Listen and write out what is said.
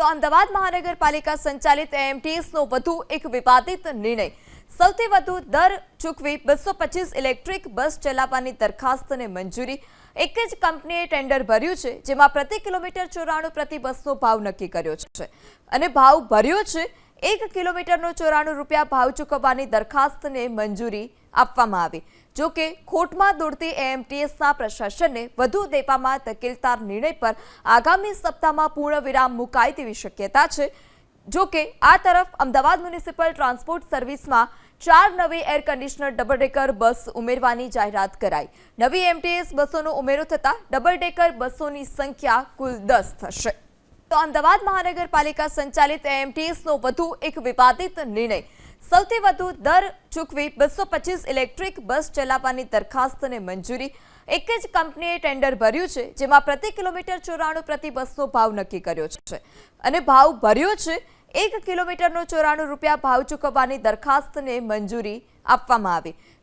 તો અમદાવાદ મહાનગરપાલિકા સંચાલિત એએમટીએસનો વધુ એક વિવાદિત નિર્ણય. સૌથી વધુ દર ચૂકવી બસો પચીસ ઇલેક્ટ્રિક બસ ચલાવવાની દરખાસ્તને મંજૂરી. એક જ કંપનીએ ટેન્ડર ભર્યું છે, જેમાં પ્રતિ કિલોમીટર ચોરાણું પ્રતિ બસનો ભાવ નક્કી કર્યો છે. અને ભાવ ભર્યો છે એક કિલોમીટરનો ચોરાણું રૂપિયા ભાવ ચૂકવવાની દરખાસ્તને મંજૂરી આપવામાં આવી. જો કે ખોટમાં દોડતી એએમટીએસના પ્રશાસનને વધુ દેવામાં ધકેલતા નિર્ણય પર આગામી સપ્તાહમાં પૂર્ણ વિરામ મુકાય તેવી શક્યતા છે. જો કે આ તરફ અમદાવાદ મ્યુનિસિપલ ટ્રાન્સપોર્ટ સર્વિસમાં ચાર નવી air conditioner double decker bus ઉમેરવાની જાહેરાત કરાઈ. નવી એમટીએસ બસોનો ઉમેરો થતાં ડબલ ડેકર બસોની સંખ્યા કુલ દસ થશે. તો અમદાવાદ મહાનગરપાલિકા સંચાલિત એએમટીએસનો વધુ એક વિવાદિત નિર્ણય. સૌથી વધુ દર ચૂકવી બસો ઇલેક્ટ્રિક બસ ચલાવવાની દરખાસ્તને મંજૂરી. એક જ કંપનીએ ટેન્ડર ભર્યું છે, જેમાં પ્રતિ કિલોમીટર ચોરાણું પ્રતિ બસનો ભાવ નક્કી કર્યો છે. અને ભાવ ભર્યો છે, એક કિલોમીટરનો ચોરાણું રૂપિયા ભાવ ચૂકવવાની દરખાસ્તને મંજૂરી આપવામાં આવી.